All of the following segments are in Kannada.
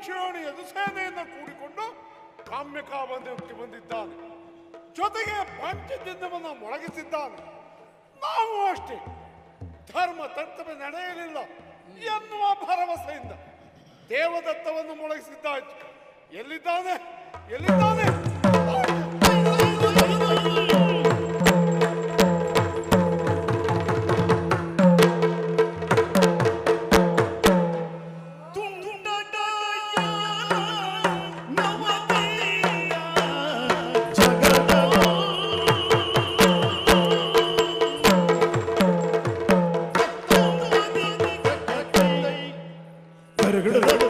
ಮೂರಕ್ಷೋಣಿ ಸೇನೆಯನ್ನು ಕೂಡಿಕೊಂಡು ಕಾಮ್ಯಕಾ ಬಂದಕ್ಕೆ ಬಂದಿದ್ದಾನೆ. ಜೊತೆಗೆ ಪಂಚದಿಂದವನ್ನು ಮೊಳಗಿಸಿದ್ದಾನೆ. ನಾವು ಅಷ್ಟೇ. ಧರ್ಮ ತತ್ವ ನಡೆಯಲಿಲ್ಲ ಎನ್ನುವ ಭರವಸೆಯಿಂದ ದೇವದತ್ತವನ್ನು ಮೊಳಗಿಸಿದ್ದಾಯ್ತು ಎಲ್ಲಿದ್ದಾನೆ? ಎಲ್ಲಿದ್ದಾನೆ? Good.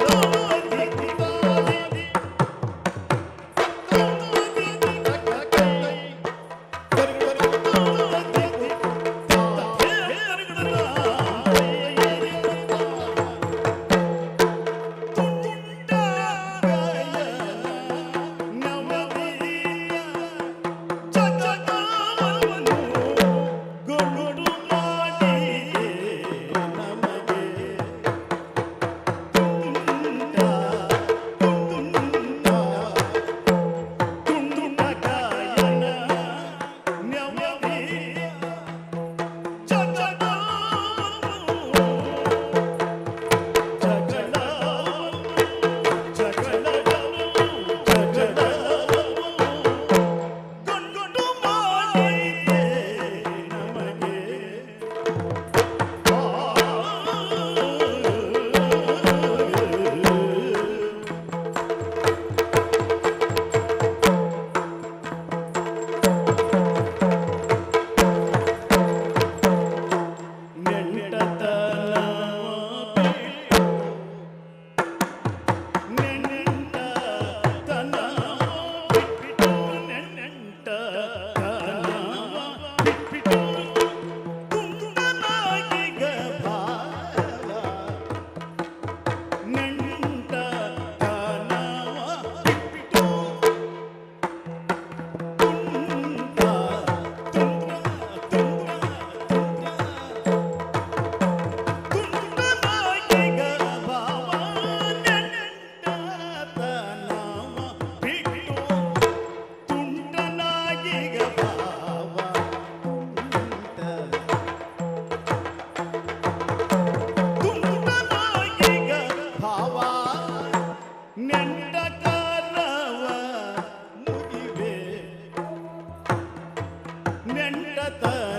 கடத்த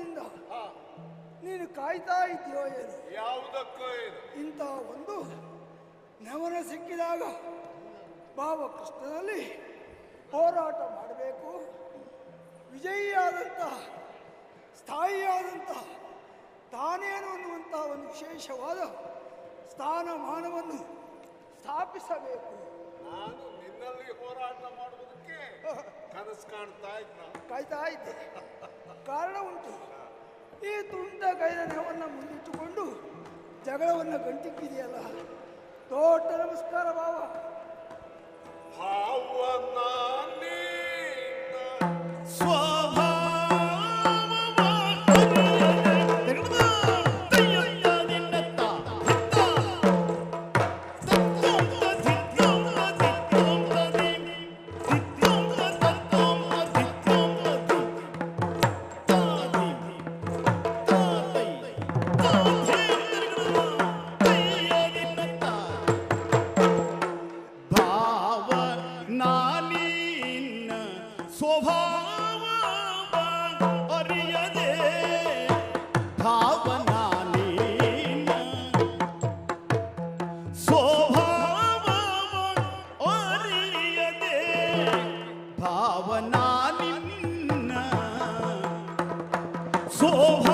ಕಾಲದಿಂದ ನೀನು ಕಾಯ್ತಾ ಇದೆಯೋ ಏನು? ಯಾವುದಕ್ಕೂ ಏನು? ಇಂಥ ಒಂದು ನವನ ಸಿಕ್ಕಿದಾಗ ಭಾವ ಕೃಷ್ಣನಲ್ಲಿ ಹೋರಾಟ ಮಾಡಬೇಕು. ವಿಜಯಿಯಾದಂತಹ ಸ್ಥಾಯಿಯಾದಂತಹ ತಾನೇನು ಅನ್ನುವಂತಹ ಒಂದು ವಿಶೇಷವಾದ ಸ್ಥಾನಮಾನವನ್ನು ಸ್ಥಾಪಿಸಬೇಕು. ನಾನು ನಿನ್ನಲ್ಲಿ ಹೋರಾಟ ಮಾಡುವುದಕ್ಕೆ ಕನಸು ಕಾಣ್ತಾ ಇದ್ದ ಕಾಯ್ತಾ ಇದ್ದೆ. ಕಾರಣ ಉಂಟು. ಈ ತುಂಟ ಕೈದ ನೆವನ್ನ ಮುಂದಿಟ್ಟುಕೊಂಡು ಜಗಳವನ್ನು ಗಂಟಿಕ್ಕಿದೆಯಲ್ಲ. ದೊಡ್ಡ ನಮಸ್ಕಾರ ಭಾವ ಭಾವನ oh, oh, oh.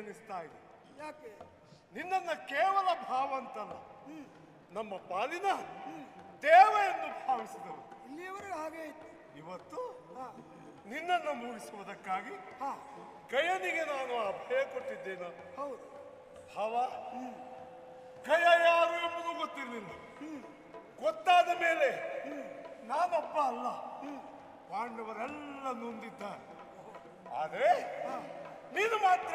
ಅನಿಸ್ತಾ ಇದೆ ಯಾಕೆ? ನಿನ್ನನ್ನ ಕೇವಲ ಭಾವ ಅಂತಲ್ಲ ನಮ್ಮ ಪಾಲಿನ ದೇವ ಎಂದು ಭಾವಿಸಿದರು ಇಲ್ಲಿಯವರೆಗೂ ಹಾಗೆ ಇತ್ತು. ಇವತ್ತು ನಿನ್ನನ್ನು ಮೂಡಿಸುವುದಕ್ಕಾಗಿ ಗಯನಿಗೆ ನಾನು ಅಭಯ ಕೊಟ್ಟಿದ್ದೇನ. ಹೌದು. ಭಾವ ಗಯ ಯಾರು ಎಂಬುದು ಗೊತ್ತಿರಲಿಲ್ಲ. ಗೊತ್ತಾದ ಮೇಲೆ ನಾನೊಬ್ಬ ಅಲ್ಲ. ಪಾಂಡವರೆಲ್ಲ ನೊಂದಿದ್ದಾರೆ. ಆದರೆ ನೀನು ಮಾತ್ರ